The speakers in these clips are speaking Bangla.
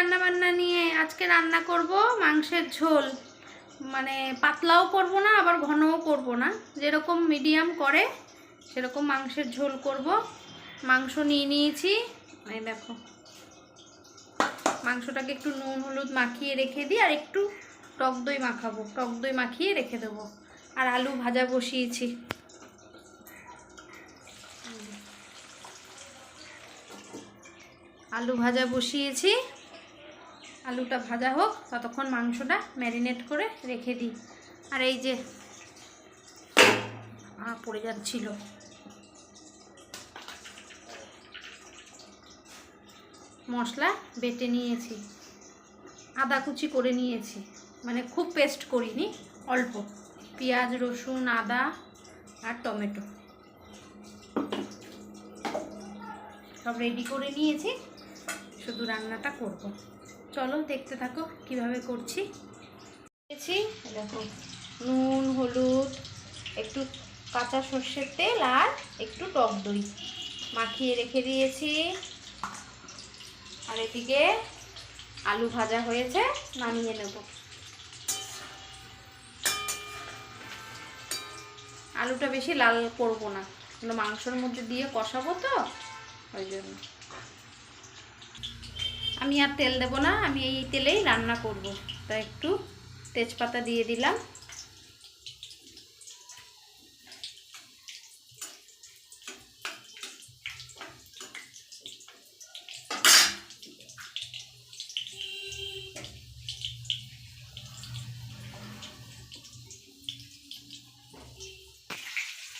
রান্না বান্না নিয়ে আজকে রান্না করব মাংসের ঝোল। মানে পাতলাও করব না, আবার ঘনও করব না। যেরকম মিডিয়াম করে, সেরকম মাংসের ঝোল করব। মাংস নিয়ে নিয়েছি। এই দেখো। মাংসটাকে একটু নুন, হলুদ মাখিয়ে রেখে দিই, আর একটু টক দই মাখাবো। টক দই মাখিয়ে রেখে দেবো। আর আলু ভাজা বসিয়েছি। আলু ভাজা বসিয়েছি। আলুটা ভাজা হোক, ততক্ষণ মাংসটা ম্যারিনেট করে রেখে দিই। আর এই যে পড়ে যাচ্ছিল। মশলা বেটে নিয়েছি। আদা কুচি করে নিয়েছি। মানে খুব পেস্ট করিনি, অল্প। পেঁয়াজ, রসুন, আদা আর টমেটো। সব রেডি করে নিয়েছি। শুধু রান্নাটা করব। চলো দেখতে থাকো কীভাবে করছি। দিয়েছি, দেখো, নুন, হলুদ, একটু কাঁচা সর্ষের তেল আর একটু টক দই মাখিয়ে রেখে দিয়েছি। আর এদিকে আলু ভাজা হয়েছে, নামিয়ে নেব। আলুটা বেশি লাল করব না মাংসর মধ্যে দিয়ে কষাবো তো, ওই জন্য। আমি আর তেল দেব না, আমি এই তেলেই রান্না করব। তা একটু তেজপাতা দিয়ে দিলাম।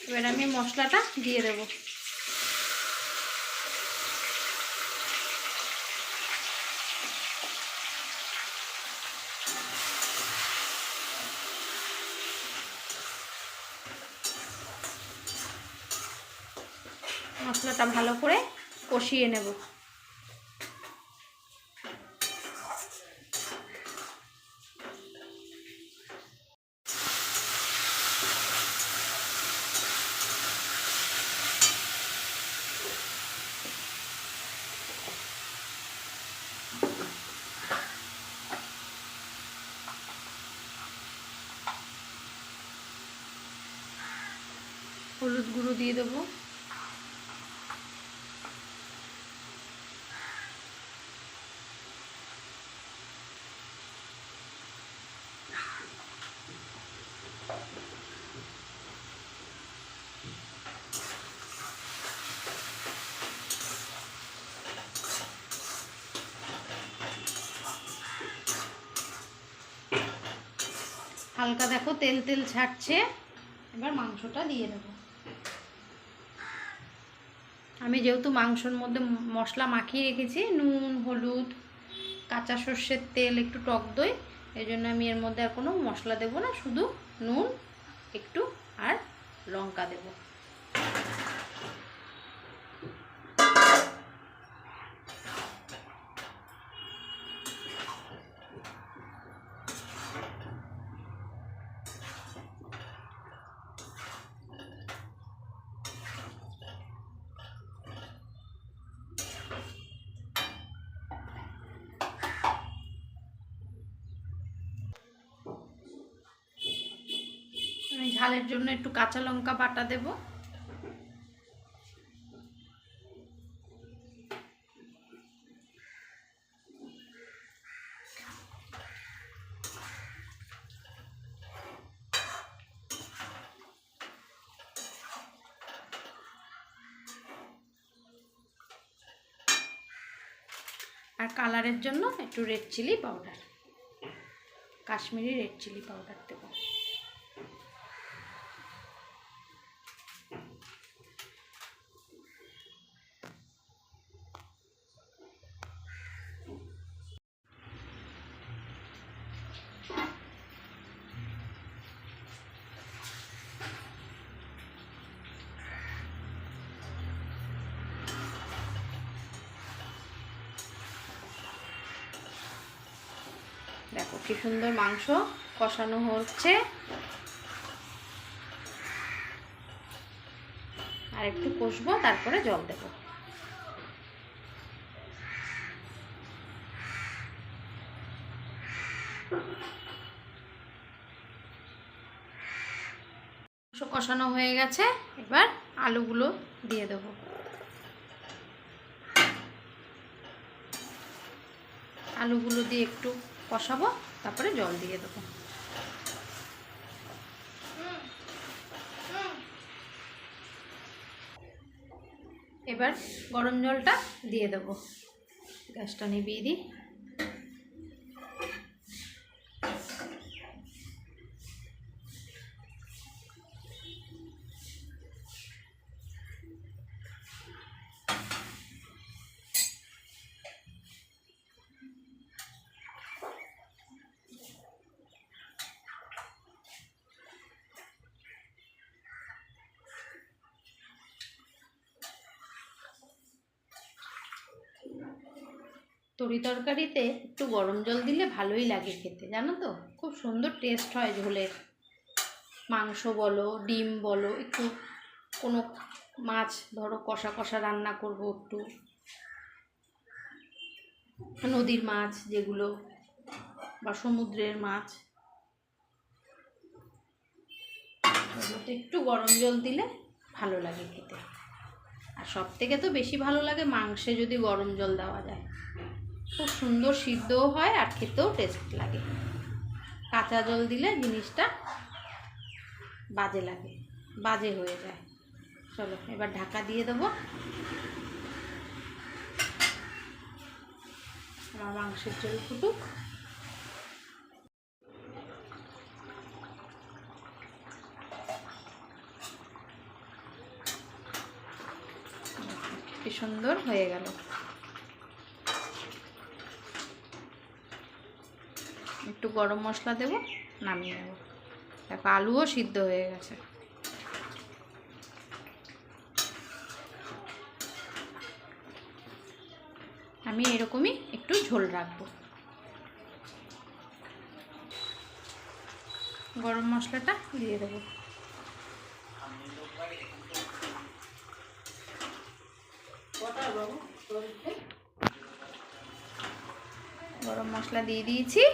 এবার আমি মশলাটা দিয়ে দেবো। মশলাটা ভালো করে কষিয়ে নেব। হলুদ গুঁড়ো দিয়ে দেবো। হালকা দেখো, তেল তেল ছাড়ছে। এবার মাংসটা দিয়ে দেবো। আমি যেহেতু মাংসর মধ্যে মশলা মাখিয়ে রেখেছি, নুন, হলুদ, কাঁচা সর্ষের তেল, একটু টক দই, এই জন্য আমি এর মধ্যে আর কোনো মশলা দেবো না, শুধু নুন, একটু আর লঙ্কা দেবো আমি ঝালের জন্য একটু কাঁচা লঙ্কা বাটা দেব। আর কালারের জন্য একটু red chilli powder Kashmiri red chilli powder দেবো। কি সুন্দর মাংস কষানো হচ্ছে। আর একটু কষবো, তারপরে জল দেবো। কষানো হয়ে গেছে, এবার আলুগুলো দিয়ে দেবো। আলুগুলো দিয়ে একটু কষাবো তারপরে জল দিয়ে দেবো। এবার গরম জলটা দিয়ে দেবো। গ্যাসটা নিভিয়ে দিই। তরি তরকারিতে একটু গরম জল দিলে ভালোই লাগে খেতে, জানো তো? খুব সুন্দর টেস্ট হয় ঝোলের। মাংস বলো, ডিম বলো, একটু কোনো মাছ ধরো, কষা কষা রান্না করব একটু। নদীর মাছ যেগুলো বা সমুদ্রের মাছ। একটু গরম জল দিলে ভালো লাগে খেতে। আর সব থেকে তো বেশি ভালো লাগে মাংসে যদি গরম জল দেওয়া যায়। খুব সুন্দর সিদ্ধও হয় আর খেতেও টেস্ট লাগে। কাঁচা জল দিলে জিনিসটা বাজে লাগে, বাজে হয়ে যায়। চলো, এবার ঢাকা দিয়ে দেবো। আমার মাংসের জল ফুটুক। সুন্দর হয়ে গেল। একটু গরম মশলা দেবো, নামিয়ে নেব। দেখো, আলুও সিদ্ধ হয়ে গেছে। আমি এরকমই একটু ঝোল রাখব। গরম মশলাটা দিয়ে দেবো। গরম মশলা দিয়ে দিয়েছি।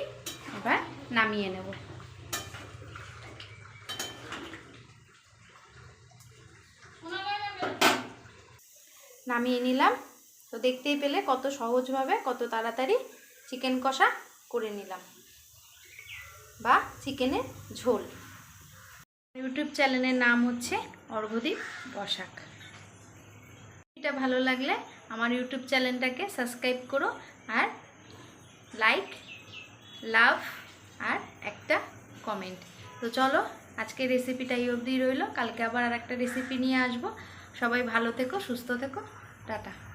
এবার নামিয়ে নেব। নামিয়ে নিলাম। তো দেখতেই পেলে কত সহজভাবে, কত তাড়াতাড়ি চিকেন কষা করে নিলাম বা চিকেনের ঝোল। ইউটিউব চ্যানেলের নাম হচ্ছে অর্ঘদীপ বসাক। এটা ভালো লাগলে আমার ইউটিউব চ্যানেলটাকে সাবস্ক্রাইব করো আর লাইক লাভ আর একটা কমেন্ট। তো চলো আজকে রেসিপিটা এই অবধি রইল। কালকে আবার আর একটা রেসিপি নিয়ে আসব। সবাই ভালো থেকো, সুস্থ থেকো। টাটা।